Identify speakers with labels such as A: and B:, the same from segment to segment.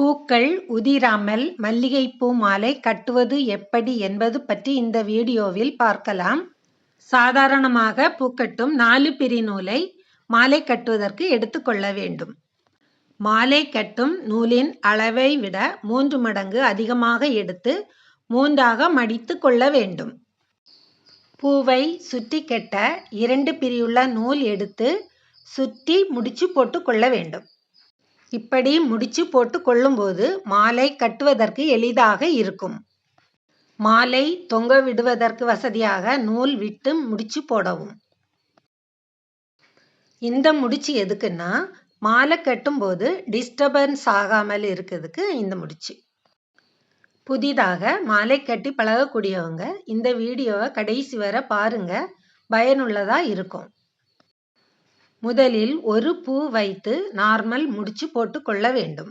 A: பூக்கள் உதிராமல் மல்லிகைப்பூ மாலை கட்டுவது எப்படி என்பது பற்றி இந்த வீடியோவில் பார்க்கலாம். சாதாரணமாக பூக்கட்டும் நாலு பிரி நூலை மாலை கட்டுவதற்கு எடுத்துக்கொள்ள வேண்டும். மாலை கட்டும் நூலின் அளவை விட மூன்று மடங்கு அதிகமாக எடுத்து மூன்றாக மடித்து கொள்ள வேண்டும். பூவை சுற்றி கட்ட இரண்டு பிரியுள்ள நூல் எடுத்து சுற்றி முடிச்சு போட்டுக் கொள்ள வேண்டும். இப்படி முடிச்சு போட்டுக் கொள்ளும்போது மாலை கட்டுவதற்கு எளிதாக இருக்கும். மாலை தொங்க விடுவதற்கு வசதியாக நூல் விட்டு முடிச்சு போடவும். இந்த முடிச்சு எதுக்குன்னா மாலை கட்டும்போது டிஸ்டர்பன்ஸ் ஆகாமல் இருக்கிறதுக்கு இந்த முடிச்சு. புதிதாக மாலை கட்டி பழகக்கூடியவங்க இந்த வீடியோவை கடைசி வரை பாருங்க பயனுள்ளதா இருக்கும். முதலில் ஒரு பூ வைத்து நார்மல் முடிச்சு போட்டு கொள்ள வேண்டும்.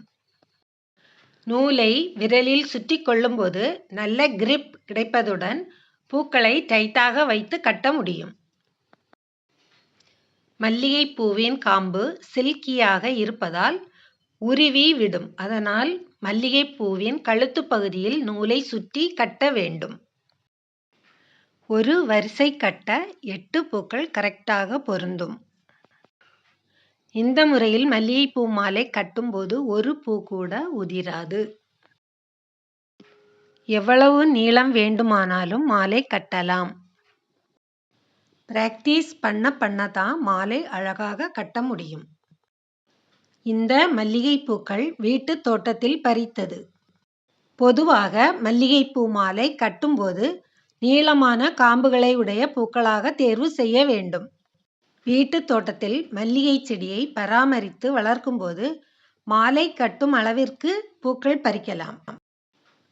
A: நூலை விரலில் சுற்றி கொள்ளும்போது நல்ல கிரிப் கிடைப்பதுடன் பூக்களை டைட்டாக வைத்து கட்ட முடியும். மல்லிகை பூவின் காம்பு சில்கியாக இருப்பதால் உருவி விடும் அதனால் மல்லிகை பூவின் கழுத்து பகுதியில் நூலை சுற்றி கட்ட வேண்டும். ஒரு வரிசை கட்ட எட்டு பூக்கள் கரெக்டாக பொருந்தும். இந்த முறையில் மல்லிகைப்பூ மாலை கட்டும்போது ஒரு பூ கூட உதிராது. எவ்வளவு நீளம் வேண்டுமானாலும் மாலை கட்டலாம். பிராக்டிஸ் பண்ண பண்ணதான் மாலை அழகாக கட்ட முடியும். இந்த மல்லிகைப்பூக்கள் வீட்டு தோட்டத்தில் பறித்தது. பொதுவாக மல்லிகைப்பூ மாலை கட்டும்போது நீளமான காம்புகளை உடைய பூக்களாக தேர்வு செய்ய வேண்டும். வீட்டுத் தோட்டத்தில் மல்லிகை செடியை பராமரித்து வளர்க்கும்போது மாலை கட்டும் அளவிற்கு பூக்கள் பறிக்கலாம்.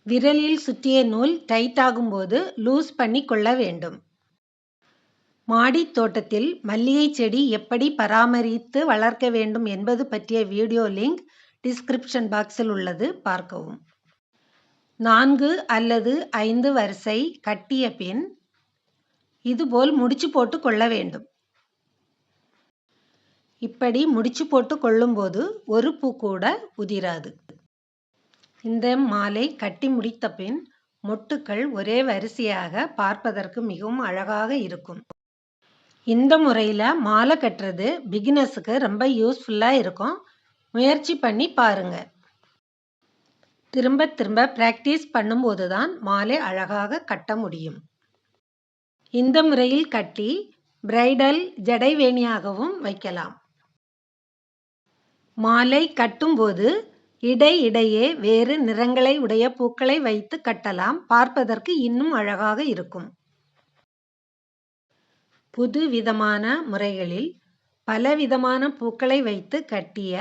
A: விரலில் சுற்றிய நூல் டைட் ஆகும்போது லூஸ் பண்ணி கொள்ள வேண்டும். மாடித் தோட்டத்தில் மல்லிகை செடி எப்படி பராமரித்து வளர்க்க வேண்டும் என்பது பற்றிய வீடியோ லிங்க் டிஸ்கிரிப்ஷன் பாக்ஸில் உள்ளது பார்க்கவும். நான்கு அல்லது ஐந்து வரிசை கட்டிய பின் இதுபோல் முடிச்சு போட்டுக் கொள்ள வேண்டும். இப்படி முடிச்சு போட்டு கொள்ளும்போது ஒரு பூ கூட உதிராது. இந்த மாலை கட்டி முடித்த பின் மொட்டுக்கள் ஒரே வரிசையாக பார்ப்பதற்கு மிகவும் அழகாக இருக்கும். இந்த முறையில் மாலை கட்டுறது பிகினர்ஸுக்கு ரொம்ப யூஸ்ஃபுல்லாக இருக்கும். முயற்சி பண்ணி பாருங்க. திரும்ப திரும்ப ப்ராக்டிஸ் பண்ணும்போது தான் மாலை அழகாக கட்ட முடியும். இந்த முறையில் கட்டி பிரைடல் ஜடைவேணியாகவும் வைக்கலாம். மாலை கட்டும்போது இடை இடையே வேறு நிறங்களை உடைய பூக்களை வைத்து கட்டலாம் பார்ப்பதற்கு இன்னும் அழகாக இருக்கும். புது விதமான முறைகளில் பலவிதமான பூக்களை வைத்து கட்டிய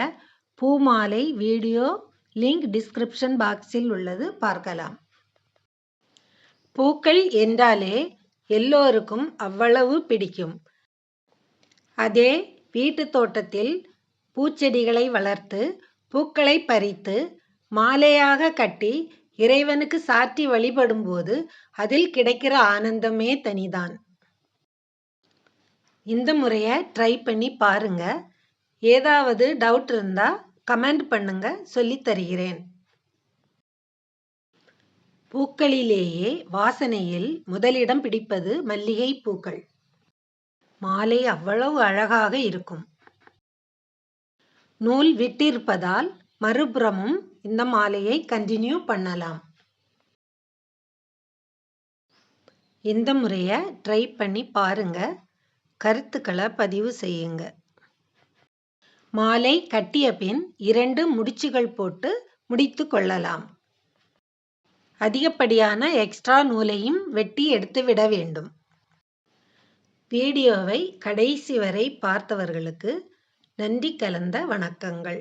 A: பூ மாலை வீடியோ லிங்க் டிஸ்கிரிப்ஷன் பாக்ஸில் உள்ளது பார்க்கலாம். பூக்கள் என்றாலே எல்லோருக்கும் அவ்வளவு பிடிக்கும். அதே வீட்டுத் தோட்டத்தில் பூச்செடிகளை வளர்த்து பூக்களை பறித்து மாலையாக கட்டி இறைவனுக்கு சாற்றி வழிபடும்போது அதில் கிடைக்கிற ஆனந்தமே தனிதான். இந்த முறையை ட்ரை பண்ணி பாருங்க. ஏதாவது டவுட் இருந்தா கமெண்ட் பண்ணுங்க சொல்லித் தருகிறேன். பூக்களிலேயே வாசனையில் முதலிடம் பிடிப்பது மல்லிகை பூக்கள். மாலை அவ்வளவு அழகாக இருக்கும். நூல் விட்டிருப்பதால் மறுபுறமும் இந்த மாலையை கண்டினியூ பண்ணலாம். இந்த முறைய ட்ரை பண்ணி பாருங்க. கருத்துக்களை பதிவு செய்யுங்க. மாலை கட்டிய பின் இரண்டு முடிச்சுகள் போட்டு முடித்து கொள்ளலாம். அதிகப்படியான எக்ஸ்ட்ரா நூலையும் வெட்டி எடுத்து விட வேண்டும். வீடியோவை கடைசி வரை பார்த்தவர்களுக்கு நன்றி கலந்த வணக்கங்கள்.